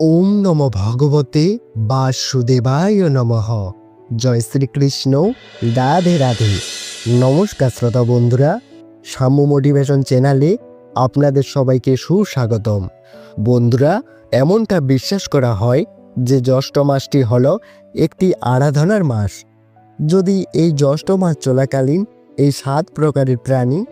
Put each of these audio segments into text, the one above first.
ওম নম ভগবতে বাসুদেবায় নমঃ। জয় শ্রীকৃষ্ণ, রাধে রাধে। নমস্কার শ্রোতা বন্ধুরা সাম্য মোটিভেশন চ্যানেলে আপনাদের সবাইকে সুস্বাগতম। বন্ধুরা, এমনটা বিশ্বাস করা হয় যে জ্যৈষ্ঠ মাসটি হল একটি আরাধনার মাস। যদি এই জ্যৈষ্ঠ মাস চলাকালীন এই সাত প্রকারের প্রাণী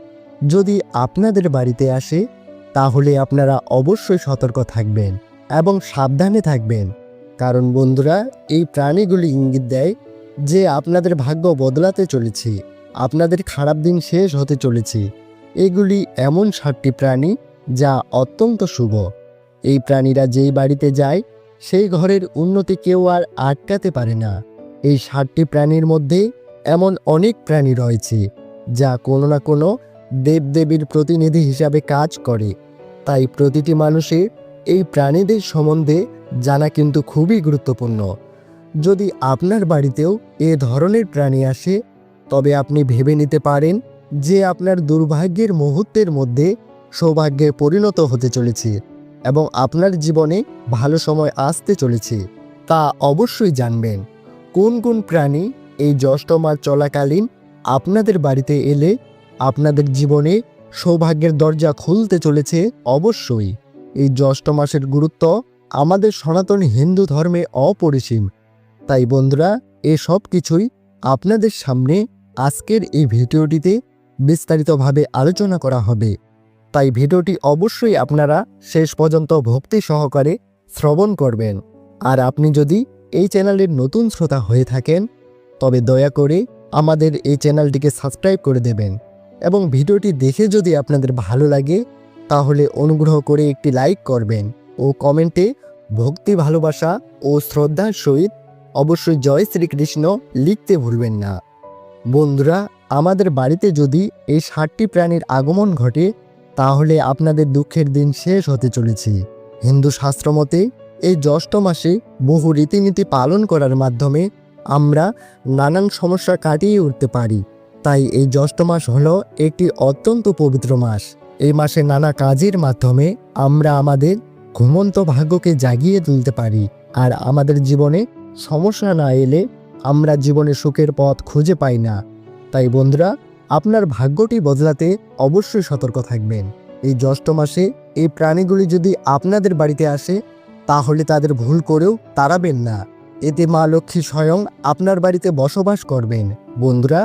যদি আপনাদের বাড়িতে আসে, তাহলে আপনারা অবশ্যই সতর্ক থাকবেন। এবং সাবধানে থাকবেন। কারণ বন্ধুরা, এই প্রাণীগুলি ইঙ্গিত দেয় যে আপনাদের ভাগ্য বদলাতে চলেছে, আপনাদের খারাপ দিন শেষ হতে চলেছে। এগুলি এমন সাতটি প্রাণী যা অত্যন্ত শুভ। এই প্রাণীরা যেই বাড়িতে যায়, সেই ঘরের উন্নতি কেউ আর আটকাতে পারে না। এই সাতটি প্রাণীর মধ্যে এমন অনেক প্রাণী রয়েছে, যা কোনো না কোনো দেবদেবীর প্রতিনিধি হিসাবে কাজ করে। তাই প্রতিটি মানুষের এই প্রাণীদের সম্বন্ধে জানা কিন্তু খুবই গুরুত্বপূর্ণ। যদি আপনার বাড়িতেও এ ধরনের প্রাণী আসে, তবে আপনি ভেবে নিতে পারেন যে আপনার দুর্ভাগ্যের মুহূর্তের মধ্যে সৌভাগ্যে পরিণত হতে চলেছে এবং আপনার জীবনে ভালো সময় আসতে চলেছে। তা অবশ্যই জানবেন কোন কোন প্রাণী এই জ্যৈষ্ঠ মাস চলাকালীন আপনাদের বাড়িতে এলে আপনাদের জীবনে সৌভাগ্যের দরজা খুলতে চলেছে অবশ্যই। এই জ্যৈষ্ঠ মাসের গুরুত্ব আমাদের সনাতন হিন্দু ধর্মে অপরিসীম। তাই বন্ধুরা, এ সব কিছুই আপনাদের সামনে আজকের এই ভিডিওটিতে বিস্তারিতভাবে আলোচনা করা হবে। তাই ভিডিওটি অবশ্যই আপনারা শেষ পর্যন্ত ভক্তি সহকারে শ্রবণ করবেন। আর আপনি যদি এই চ্যানেলের নতুন শ্রোতা হয়ে থাকেন, তবে দয়া করে আমাদের এই চ্যানেলটিকে সাবস্ক্রাইব করে দেবেন। এবং ভিডিওটি দেখে যদি আপনাদের ভালো লাগে তাহলে অনুগ্রহ করে একটি লাইক করবেন ও কমেন্টে ভক্তি, ভালোবাসা ও শ্রদ্ধার সহিত অবশ্যই জয় শ্রীকৃষ্ণ লিখতে ভুলবেন না। বন্ধুরা, আমাদের বাড়িতে যদি এই ষাটটি প্রাণীর আগমন ঘটে, তাহলে আপনাদের দুঃখের দিন শেষ হতে চলেছে। হিন্দু শাস্ত্র মতে, এই জ্যৈষ্ঠ মাসে বহু রীতিনীতি পালন করার মাধ্যমে আমরা নানান সমস্যা কাটিয়ে উঠতে পারি। তাই এই জ্যৈষ্ঠ মাস হলো একটি অত্যন্ত পবিত্র মাস। এই মাসে নানা কাজের মাধ্যমে আমরা আমাদের ঘুমন্ত ভাগ্যকে জাগিয়ে তুলতে পারি আর আমাদের জীবনে সমস্যা না এলে আমরা জীবনে সুখের পথ খুঁজে পাই না। তাই বন্ধুরা, আপনার ভাগ্যটি বদলাতে অবশ্যই সতর্ক থাকবেন। এই জ্যৈষ্ঠ মাসে এই প্রাণীগুলি যদি আপনাদের বাড়িতে আসে, তাহলে তাদের ভুল করেও তাড়াবেন না। এতে মা লক্ষ্মী স্বয়ং আপনার বাড়িতে বসবাস করবেন। বন্ধুরা,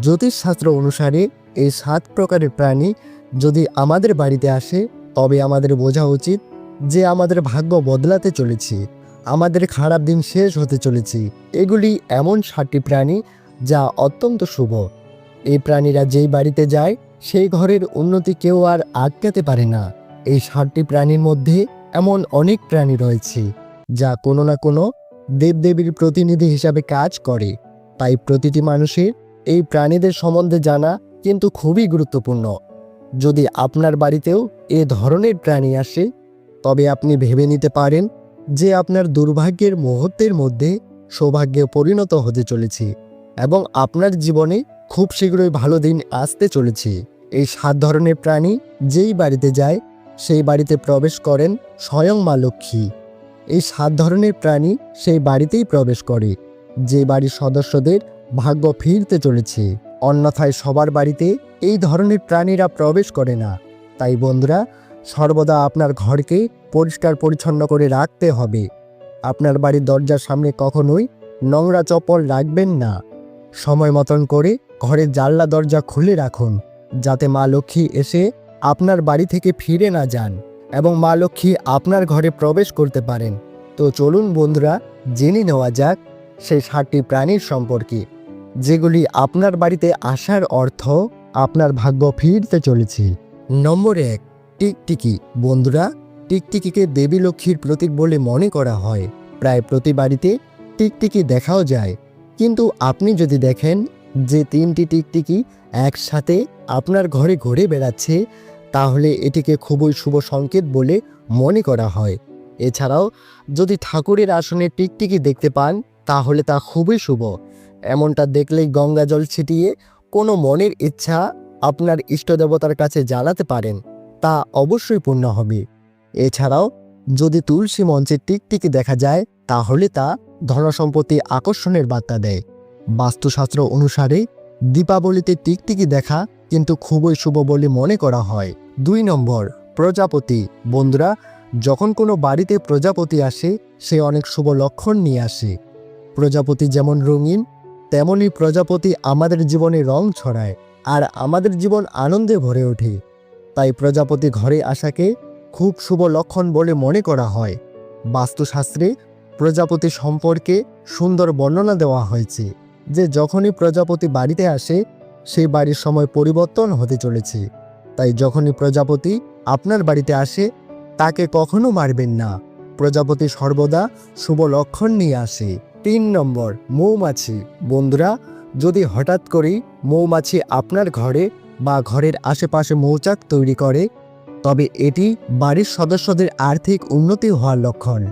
জ্যোতিষশাস্ত্র অনুসারে এই সাত প্রকারের প্রাণী যদি আমাদের বাড়িতে আসে, তবে আমাদের বোঝা উচিত যে আমাদের ভাগ্য বদলাতে চলেছে। আমাদের খারাপ দিন শেষ হতে চলেছি। এগুলি এমন সাতটি প্রাণী যা অত্যন্ত শুভ। এই প্রাণীরা যেই বাড়িতে যায়, সেই ঘরের উন্নতি কেউ আর আটকাতে পারে না। এই সাতটি প্রাণীর মধ্যে এমন অনেক প্রাণী রয়েছে, যা কোনো না কোনো দেবদেবীর প্রতিনিধি হিসাবে কাজ করে। তাই প্রতিটি মানুষের এই প্রাণীদের সম্বন্ধে জানা কিন্তু খুবই গুরুত্বপূর্ণ। যদি আপনার বাড়িতেও এ ধরনের প্রাণী আসে, তবে আপনি ভেবে নিতে পারেন যে আপনার দুর্ভাগ্যের মুহূর্তের মধ্যে সৌভাগ্যে পরিণত হতে চলেছে এবং আপনার জীবনে খুব শীঘ্রই ভালো দিন আসতে চলেছে। এই সাত ধরনের প্রাণী যেই বাড়িতে যায়, সেই বাড়িতে প্রবেশ করেন স্বয়ং মা লক্ষ্মী। এই সাত ধরনের প্রাণী সেই বাড়িতেই প্রবেশ করে, যে বাড়ির সদস্যদের ভাগ্য ফিরতে চলেছে। অন্যথায় সবার বাড়িতে এই ধরনের প্রাণীরা প্রবেশ করে না। তাই বন্ধুরা, সর্বদা আপনার ঘরকে পরিষ্কার পরিচ্ছন্ন করে রাখতে হবে। আপনার বাড়ির দরজার সামনে কখনোই নোংরা চপ্পল রাখবেন না। সময় মতন করে ঘরের জানলা দরজা খুলে রাখুন, যাতে মা লক্ষ্মী এসে আপনার বাড়ি থেকে ফিরে না যান এবং মা লক্ষ্মী আপনার ঘরে প্রবেশ করতে পারেন। তো চলুন বন্ধুরা, জেনে নেওয়া যাক সেই ষাটটি প্রাণীর সম্পর্কে। যেগুলি আপনার বাড়িতে আসার অর্থ, আপনার ভাগ্য ফিরতে চলেছে। নম্বর এক, টিকটিকি। বন্ধুরা, টিকটিকিকে দেবী লক্ষ্মীর প্রতীক বলে মনে করা হয়। প্রায় প্রতি বাড়িতে টিকটিকি দেখাও যায়। কিন্তু আপনি যদি দেখেন যে তিনটি টিকটিকি একসাথে আপনার ঘরে ঘুরে বেড়াচ্ছে, তাহলে এটিকে খুবই শুভ সংকেত বলে মনে করা হয়। এছাড়াও যদি ঠাকুরের আসনে টিকটিকি দেখতে পান, তাহলে তা খুবই শুভ। এমনটা দেখলেই গঙ্গা জল ছিটিয়ে কোনো মনের ইচ্ছা আপনার ইষ্ট দেবতার কাছে জানাতে পারেন, তা অবশ্যই পূর্ণ হবে। এছাড়াও, যদি তুলসী মঞ্চে টিকটিকি দেখা যায়, তাহলে তা ধনসম্পত্তি আকর্ষণের বার্তা দেয়। বাস্তুশাস্ত্র অনুসারে, দীপাবলিতে টিকটিকি দেখা কিন্তু খুবই শুভ বলে মনে করা হয়। দুই নম্বর, প্রজাপতি। বন্ধুরা, যখন কোনো বাড়িতে প্রজাপতি আসে, সে অনেক শুভ লক্ষণ নিয়ে আসে। প্রজাপতি যেমন রঙিন তেমনি প্রজাপতি আমাদের জীবনে রং ছড়ায় আর আমাদের জীবন আনন্দে ভরে ওঠে। তাই প্রজাপতি ঘরে আসাকে খুব শুভ লক্ষণ বলে মনে করা হয়। বাস্তুশাস্ত্রে প্রজাপতি সম্পর্কে সুন্দর বর্ণনা দেওয়া হয়েছে যে যখনই প্রজাপতি বাড়িতে আসে সেই বাড়ির সময় পরিবর্তন হতে চলেছে। তাই যখনই প্রজাপতি আপনার বাড়িতে আসে, তাকে কখনো মারবেন না। প্রজাপতি সর্বদা শুভ লক্ষণ নিয়ে আসে। তিন নম্বর, মৌমাছি। বন্ধুরা, যদি হঠাৎ করেই মৌমাছি আপনার ঘরে বা ঘরের আশেপাশে মৌচাক তৈরি করে, তবে এটি বাড়ির সদস্যদের আর্থিক উন্নতি হওয়ার লক্ষণ।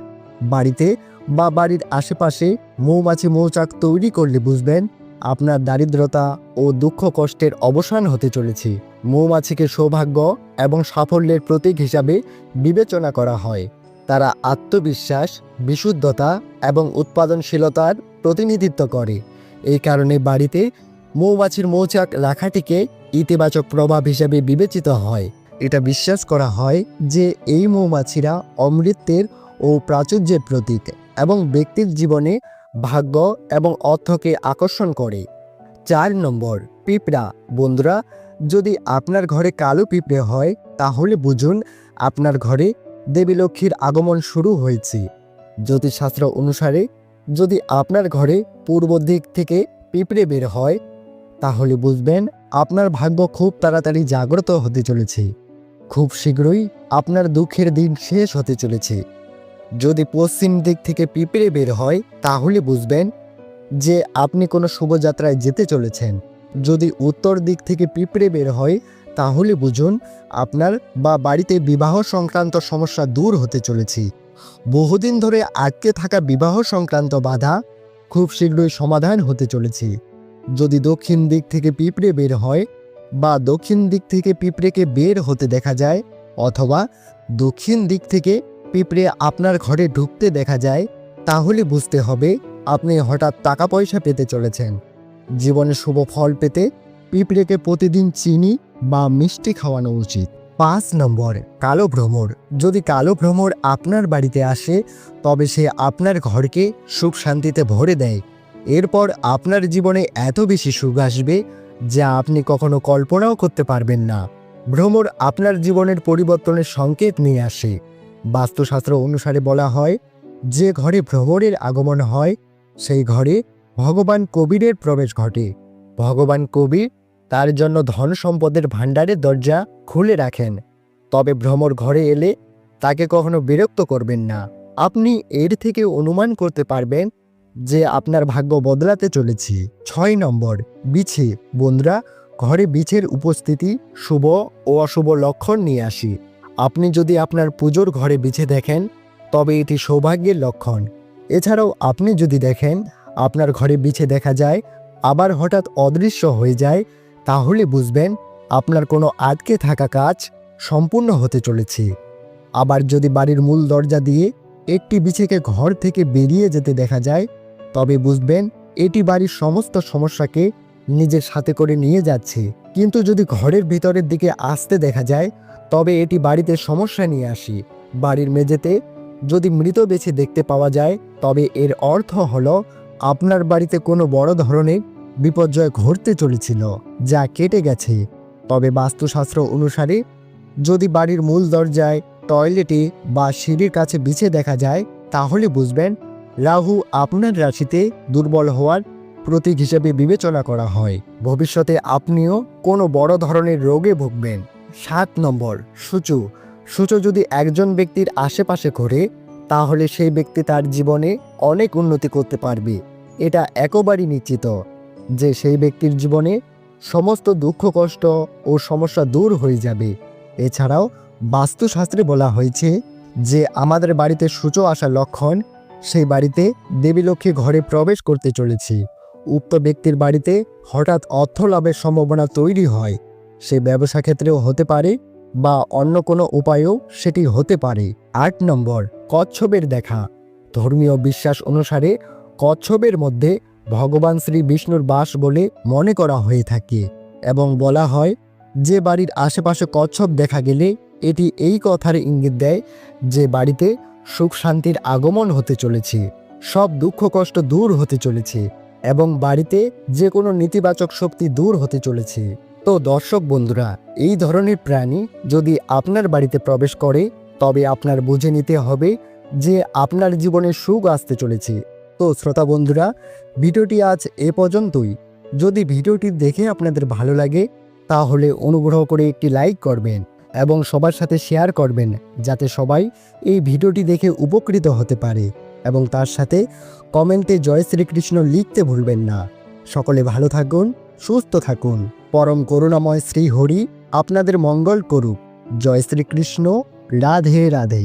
বাড়িতে বা বাড়ির আশেপাশে মৌমাছি মৌচাক তৈরি করলে বুঝবেন, আপনার দারিদ্রতা ও দুঃখ কষ্টের অবসান হতে চলেছে। মৌমাছিকে সৌভাগ্য এবং সাফল্যের প্রতীক হিসাবে বিবেচনা করা হয়। তারা আত্মবিশ্বাস, বিশুদ্ধতা এবং উৎপাদনশীলতার প্রতিনিধিত্ব করে। এই কারণে বাড়িতে মৌমাছির মৌচাক রাখাটিকে ইতিবাচক প্রভাব হিসেবে বিবেচিত হয়। এটা বিশ্বাস করা হয় যে এই মৌমাছিরা অমৃতের ও প্রাচুর্যের প্রতীক এবং ব্যক্তির জীবনে ভাগ্য এবং অর্থকে আকর্ষণ করে। চার নম্বর, পিঁপড়া। বন্ধুরা, যদি আপনার ঘরে কালো পিঁপড়ে হয়, তাহলে বুঝুন আপনার ঘরে দেবী লক্ষ্মীর আগমন শুরু হয়েছে। জ্যোতিষশাস্ত্র অনুসারে যদি আপনার ঘরে পূর্ব দিক থেকে পিঁপড়ে বের হয়, তাহলে বুঝবেন আপনার ভাগ্য খুব তাড়াতাড়ি জাগ্রত হতে চলেছে। খুব শীঘ্রই আপনার দুঃখের দিন শেষ হতে চলেছে। যদি পশ্চিম দিক থেকে পিঁপড়ে বের হয়, তাহলে বুঝবেন যে আপনি কোনো শুভযাত্রায় যেতে চলেছেন। যদি উত্তর দিক থেকে পিঁপড়ে বের হয় তাহলে বুঝুন, আপনার বা বাড়িতে বিবাহ সংক্রান্ত সমস্যা দূর হতে চলেছে। বহুদিন ধরে আটকে থাকা বিবাহ সংক্রান্ত বাধা খুব শীঘ্রই সমাধান হতে চলেছে। যদি দক্ষিণ দিক থেকে পিঁপড়ে বের হয় বা দক্ষিণ দিক থেকে পিঁপড়েকে বের হতে দেখা যায় অথবা দক্ষিণ দিক থেকে পিঁপড়ে আপনার ঘরে ঢুকতে দেখা যায়, তাহলে বুঝতে হবে আপনি হঠাৎ টাকা পয়সা পেতে চলেছেন। জীবনে শুভ ফল পেতে পিঁপড়েকে প্রতিদিন চিনি বা মিষ্টি খাওয়ানো উচিত। পাঁচ নম্বর, কালো ভ্রমর। যদি কালো ভ্রমর আপনার বাড়িতে আসে, তবে সে আপনার ঘরকে সুখ শান্তিতে ভরে দেয়। এরপর আপনার জীবনে এত বেশি সুখ আসবে যা আপনি কখনো কল্পনাও করতে পারবেন না। ভ্রমর আপনার জীবনের পরিবর্তনের সংকেত নিয়ে আসে। বাস্তুশাস্ত্র অনুসারে বলা হয়, যে ঘরে ভ্রমরের আগমন হয়, সেই ঘরে ভগবান কবিরের প্রবেশ ঘটে। ভগবান কবির তার জন্য ধন সম্পদের ভাণ্ডারের দরজা খুলে রাখেন। তবে ভ্রমর ঘরে এলে তাকে কখনো বিরক্ত করবেন না। আপনি এর থেকে অনুমান করতে পারবেন যে আপনার ভাগ্য বদলাতে চলেছি। ছয় নম্বর, বিছে। বন্ধুরা, ঘরে বিছের উপস্থিতি শুভ ও অশুভ লক্ষণ নিয়ে আসি। আপনি যদি আপনার পুজোর ঘরে বিছে দেখেন, তবে এটি সৌভাগ্যের লক্ষণ। এছাড়াও আপনি যদি দেখেন, আপনার ঘরে বিছে দেখা যায়, আবার হঠাৎ অদৃশ্য হয়ে যায় তাহলে বুঝবেন, আপনার কোনো আটকে থাকা কাজ সম্পূর্ণ হতে চলেছে। আবার যদি বাড়ির মূল দরজা দিয়ে একটি বিছেকে ঘর থেকে বেরিয়ে যেতে দেখা যায়, তবে বুঝবেন, এটি বাড়ির সমস্ত সমস্যাকে নিজের সাথে করে নিয়ে যাচ্ছে। কিন্তু যদি ঘরের ভিতরের দিকে আসতে দেখা যায়, তবে এটি বাড়িতে সমস্যা নিয়ে আসি। বাড়ির মেঝেতে যদি মৃত বেছে দেখতে পাওয়া যায়, তবে এর অর্থ হলো, আপনার বাড়িতে কোনো বড় ধরনের বিপর্যয় ঘটতে চলেছিল, যা কেটে গেছে। তবে বাস্তুশাস্ত্র অনুসারে, যদি বাড়ির মূল দরজায় টয়লেটে বা সিঁড়ির কাছে বিছে দেখা যায়, তাহলে বুঝবেন, রাহু আপনার রাশিতে দুর্বল হওয়ার প্রতীক হিসেবে বিবেচনা করা হয়। ভবিষ্যতে আপনিও কোনো বড় ধরনের রোগে ভুগবেন। সাত নম্বর, সূচু। সূচু যদি একজন ব্যক্তির আশেপাশে ঘোরে, তাহলে সেই ব্যক্তি তার জীবনে অনেক উন্নতি করতে পারবে। এটা একেবারেই নিশ্চিত। যে সেই ব্যক্তির জীবনে সমস্ত দুঃখ, কষ্ট ও সমস্যা দূর হয়ে যাবে। এছাড়াও বাস্তুশাস্ত্রে বলা হয়েছে যে আমাদের বাড়িতে সূচ আসার লক্ষণ সেই বাড়িতে দেবী লক্ষ্মী ঘরে প্রবেশ করতে চলেছে। উক্ত ব্যক্তির বাড়িতে হঠাৎ অর্থ লাভের সম্ভাবনা তৈরি হয়। সে ব্যবসা ক্ষেত্রেও হতে পারে বা অন্য কোনো উপায়েও সেটি হতে পারে। আট নম্বর, কচ্ছপের দেখা। ধর্মীয় বিশ্বাস অনুসারে কচ্ছপের মধ্যে ভগবান শ্রী বিষ্ণুর বাস বলে মনে করা হয়ে থাকে এবং বলা হয়, যে বাড়ির আশেপাশে কচ্ছপ দেখা গেলে এটি এই কথার ইঙ্গিত দেয় যে বাড়িতে সুখ শান্তির আগমন হতে চলেছে, সব দুঃখ কষ্ট দূর হতে চলেছে এবং বাড়িতে যে কোনো নেতিবাচক শক্তি দূর হতে চলেছে। তো দর্শক বন্ধুরা, এই ধরনের প্রাণী যদি আপনার বাড়িতে প্রবেশ করে, তবে আপনার বুঝে নিতে হবে যে আপনার জীবনে সুখ আসতে চলেছে। তো শ্রোতা বন্ধুরা, ভিডিওটি আজ এ পর্যন্তই। যদি ভিডিওটি দেখে আপনাদের ভালো লাগে, তাহলে অনুগ্রহ করে একটি লাইক করবেন এবং সবার সাথে শেয়ার করবেন, যাতে সবাই এই ভিডিওটি দেখে উপকৃত হতে পারে এবং তার সাথে কমেন্টে জয় শ্রীকৃষ্ণ লিখতে ভুলবেন না। সকলে ভালো থাকুন, সুস্থ থাকুন। পরম করুণাময় শ্রী হরি আপনাদের মঙ্গল করুক। জয় শ্রীকৃষ্ণ, রাধে রাধে।